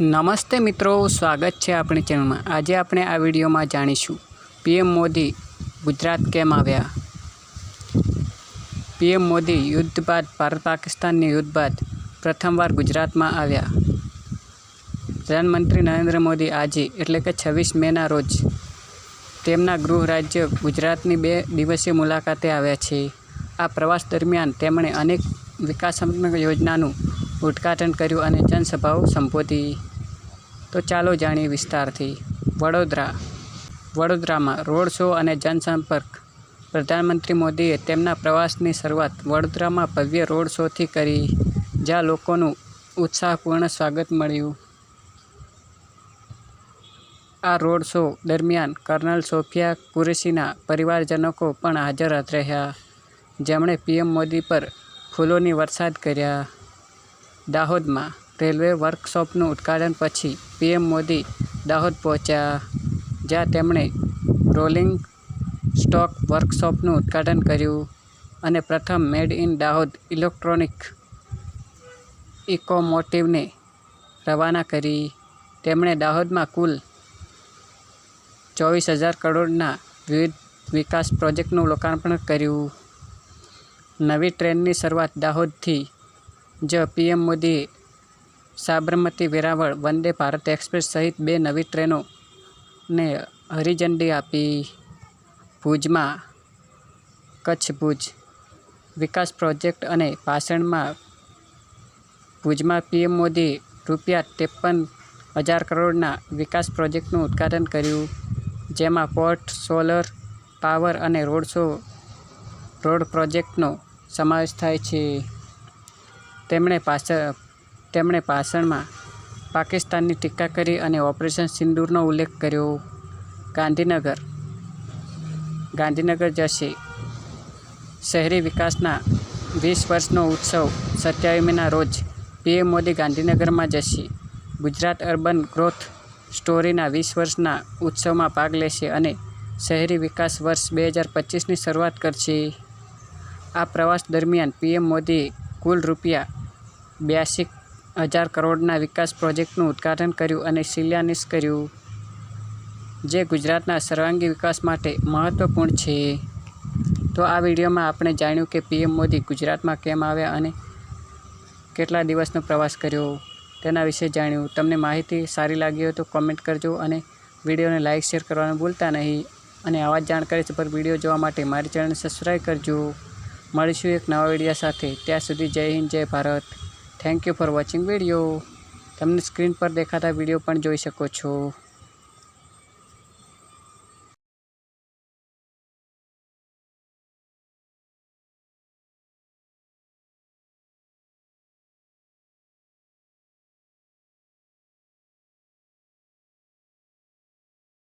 નમસ્તે મિત્રો, સ્વાગત છે આપણી ચેનલમાં. આજે આપણે આ વિડીયોમાં જાણીશું પીએમ મોદી ગુજરાત કેમ આવ્યા? પીએમ મોદી યુદ્ધ બાદ ભારત પાકિસ્તાનની યુદ્ધ બાદ પ્રથમવાર ગુજરાતમાં આવ્યા. પ્રધાનમંત્રી નરેન્દ્ર મોદી આજે, એટલે કે છવ્વીસ મેના રોજ, તેમના ગૃહ રાજ્ય ગુજરાતની બે દિવસીય મુલાકાતે આવ્યા છે. આ પ્રવાસ દરમિયાન તેમણે અનેક વિકાસાત્મક યોજનાનું ઉદ્ઘાટન કર્યું અને જનસભાઓ સંબોધી. તો ચાલો જાણીએ વિસ્તારથી. વડોદરા. વડોદરામાં રોડ શો અને જનસંપર્ક. પ્રધાનમંત્રી મોદીએ તેમના પ્રવાસની શરૂઆત વડોદરામાં ભવ્ય રોડ શોથી કરી, જ્યાં લોકોનું ઉત્સાહપૂર્ણ સ્વાગત મળ્યું. આ રોડ શો દરમિયાન કર્નલ સોફિયા કુરેશીના પરિવારજનકો પણ હાજર રહ્યા. જેમણે પીએમ મોદી પર ફૂલોની વરસાદ કર્યા. દાહોદમાં રેલવે વર્કશોપનું ઉદ્ઘાટન પછી પીએમ મોદી દાહોદ પહોંચ્યા, જ્યાં તેમણે રોલિંગ સ્ટોક વર્કશોપનું ઉદ્ઘાટન કર્યું અને પ્રથમ મેડ ઇન દાહોદ ઇલેક્ટ્રોનિક ઇકોમોટિવને રવાના કરી. તેમણે દાહોદમાં કુલ ચોવીસ હજાર કરોડના વિવિધ વિકાસ પ્રોજેક્ટનું લોકાર્પણ કર્યું. નવી ટ્રેનની શરૂઆત દાહોદથી જ પીએમ મોદીએ સાબરમતી વેરાવળ વંદે ભારત એક્સપ્રેસ સહિત બે નવી ટ્રેનોને હરિઝંડી આપી ભુજમાં કચ્છ ભુજ વિકાસ પ્રોજેક્ટ અને ભાષણમાં ભુજમાં પીએમ મોદી રૂપિયા ત્રેપન હજાર કરોડના વિકાસ પ્રોજેક્ટનું ઉદ્ઘાટન કર્યું, જેમાં પોર્ટ, સોલર, પાવર અને રોડ શો, રોડ પ્રોજેક્ટનો સમાવેશ થાય છે. તેમણે પાછળ તેમણે ભાષણમાં પાકિસ્તાનની ટીકા કરી અને ઓપરેશન સિંદૂરનો ઉલ્લેખ કર્યો. ગાંધીનગર ગાંધીનગર જશે. શહેરી વિકાસના વીસ વર્ષનો ઉત્સવ સત્યાવીમીના રોજ પીએમ મોદી ગાંધીનગરમાં જશે. ગુજરાત અર્બન ગ્રોથ સ્ટોરીના વીસ વર્ષના ઉત્સવમાં ભાગ લેશે અને શહેરી વિકાસ વર્ષ બે હજાર પચીસની શરૂઆત કરશે. આ પ્રવાસ દરમિયાન પીએમ મોદીએ કુલ રૂપિયા બ્યાસી હજાર કરોડના વિકાસ પ્રોજેક્ટનું ઉદ્ઘાટન કર્યું અને શિલાન્યાસ કર્યું. જે ગુજરાતના સર્વાંગી વિકાસ માટે મહત્ત્વપૂર્ણ છે. તો આ વિડીયોમાં આપણે જાણ્યું કે પીએમ મોદી ગુજરાતમાં કેમ આવ્યા અને કેટલા દિવસનો પ્રવાસ કર્યો. તેના વિશે જાણ્યું. તમને માહિતી સારી લાગી હોય તો કોમેન્ટ કરજો અને વિડીયોને લાઇક શેર કરવાનું ભૂલતા નહીં. અને આવા જ જાણકારી પર વીડિયો જોવા માટે મારી ચેનલને સબસ્ક્રાઈબ કરજો. મળીશું એક નવા વીડિયો સાથે. ત્યાં સુધી Jai Hind, Jai Bharat. Thank you for watching video તમને સ્ક્રીન પર દેખાતા વીડિયો પણ જોઈ શકો છો.